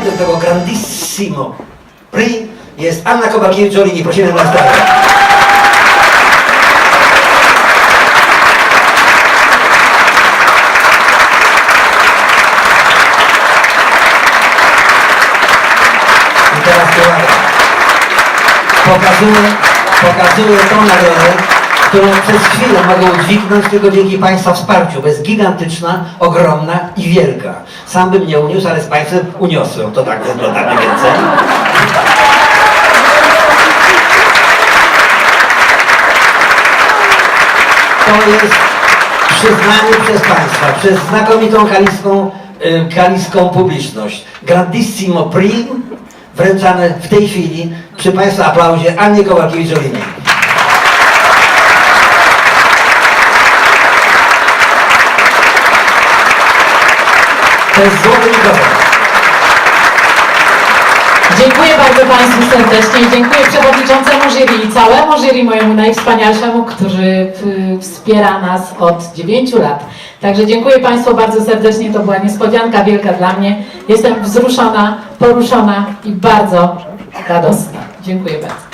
fragmentu tego grandissimo prix jest Anna Kowakiewicz-Olini. Prosimy na scenę. pokazuje, pokazuje tą którą przez chwilę mogę udźwignąć tylko dzięki Państwa wsparciu, bo jest gigantyczna, ogromna i wielka. Sam bym nie uniósł, ale z Państwem uniosłem. To tak wygląda mniej więcej. To jest przyznanie przez Państwa, przez znakomitą kaliską, y, kaliską publiczność. Grandissimo prim wręczane w tej chwili przy Państwa aplauzie Annie Kowakiewicz-Olinie. Dziękuję bardzo Państwu serdecznie i dziękuję przewodniczącemu jury i całemu jury mojemu najwspanialszemu, który y, wspiera nas od 9 lat. Także dziękuję Państwu bardzo serdecznie, to była niespodzianka wielka dla mnie. Jestem wzruszona, poruszona i bardzo radosna. Dziękuję bardzo.